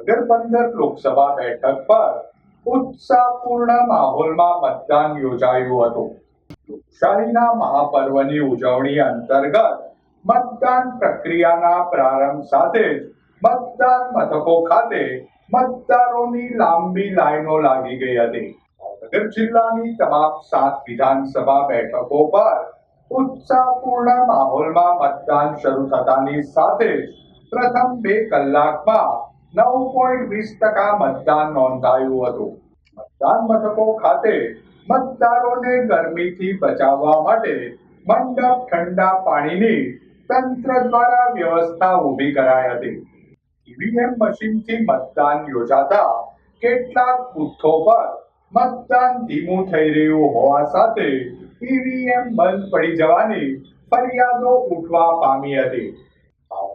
પંદર લોકસભા બેઠક પર ઉત્સાહપૂર્ણ માહોલમાં મતદાન યોજાયું હતું. લોકશાહીના મહાપર્વની ઉજવણી અંતર્ગત મતદાન પ્રક્રિયાના પ્રારંભ સાથે જ મતદાન મથકો ખાતે મતદારોની લાંબી લાઈનો લાગી ગઈ હતી. ભાવનગર જિલ્લાની તમામ સાત વિધાનસભા બેઠકો પર ઉત્સાહપૂર્ણ માહોલમાં મતદાન શરૂ થતાની સાથે જ પ્રથમ બે કલાકમાં નવ પોઈન્ટ વીસ ટકા મતદાન નોંધાયું હતું. મતદાન મથકો ખાતે મતદારોને ગરમીથી બચાવવા માટે મંડપ ઠંડા પાણીની તંત્ર દ્વારા વ્યવસ્થા ઊભી કરાઈ હતી. ઈવીએમ મશીનથી મતદાન યોજાતા કેટલાક બુથો પર મતદાન ધીમું થઈ રહ્યું હોવા સાથે ઈવીએમ બંધ પડી જવાની ફરિયાદો ઉઠવા પામી હતી.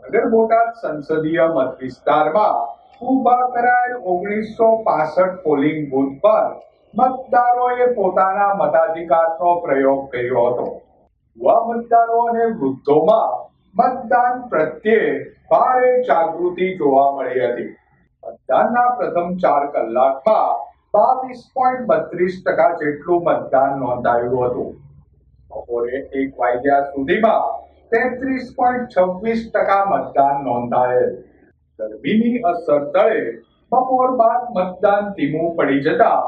ભાવનગર બોટાદ સંસદીય મત વિસ્તારમાં ઊભા કરાયેલ ઓગણીસો પાસઠ પોલિંગ બુથ પર મતદારોએ પોતાના મતાધિકારનો પ્રયોગ કર્યો હતો. યુવા મતદારો અને વૃદ્ધોમાં મતદાન પ્રત્યે ભારે જાગૃતિ જોવા મળી હતી. મતદાનના પ્રથમ ચાર કલાકમાં બાવીસ પોઈન્ટ બત્રીસ ટકા જેટલું મતદાન નોંધાયું હતું. બપોરે એક વાગ્યા સુધીમાં તેત્રીસ પોઈન્ટ છવ્વીસ ટકા મતદાન નોંધાયેલ. ગરમીની અસર તળે બપોર બાદ મતદાન ધીમું પડી જતા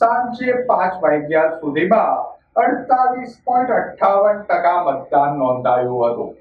સાંજે પાંચ વાગ્યા સુધીમાં અડતાલીસ પોઈન્ટ અઠ્ઠાવન ટકા મતદાન નોંધાયું હતું.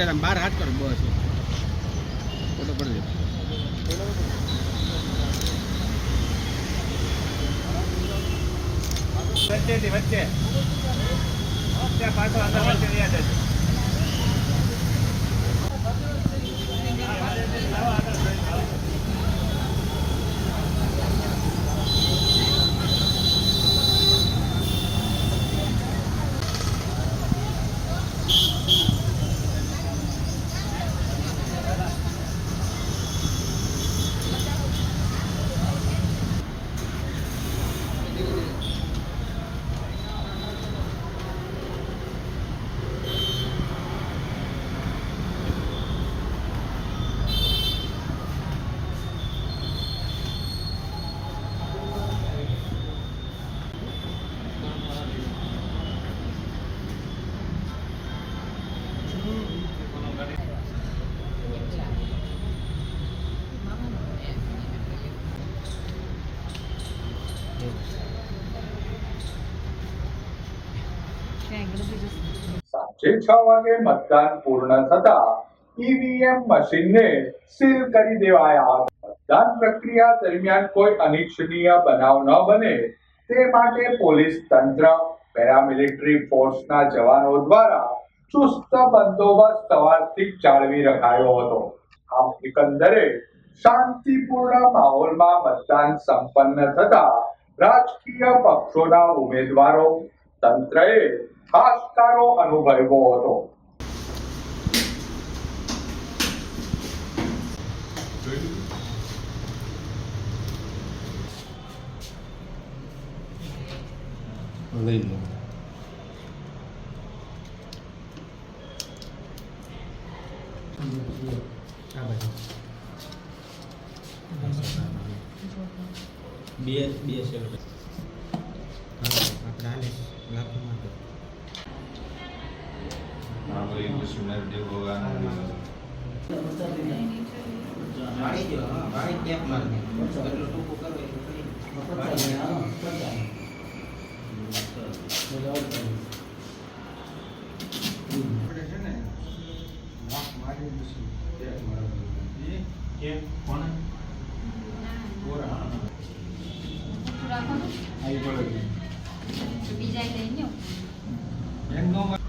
સર આમ બાર હાથ કરો બસ. ફોટો પડજો વચ્ચે. સાંજે છ વાગે મતદાન પૂર્ણ થતા ઈવીએમ મશીનને સીલ કરી દેવાયા. મતદાન પ્રક્રિયા દરમિયાન કોઈ અનિચ્છનીય બનાવ ન બને. તે માટે પોલીસ તંત્ર, પેરામિલિટરી ફોર્સના જવાનો દ્વારા ચુસ્ત બંદોબસ્ત સવારથી જાળવી રખાયો હતો. આમ એકંદરે શાંતિપૂર્ણ માહોલમાં મતદાન સંપન્ન થતા રાજકીય પક્ષોના ઉમેદવારો તંત્રએ હાશકારો અનુભવ્યો હતો. લઈ લો બે બે છે હા આપણે હાલે લાખો માટે વાળી દો હા વાળી ટેપ મારી દે એટલું ટૂંકું કરો એટલું કરી વાળી દો. આપણે છે ને વાંક મારી દઈશું. ટેપ મારવાની. એ કેમ? કોને? કોરા. આવી પડે છે. બીજા લઈ લો એમ ન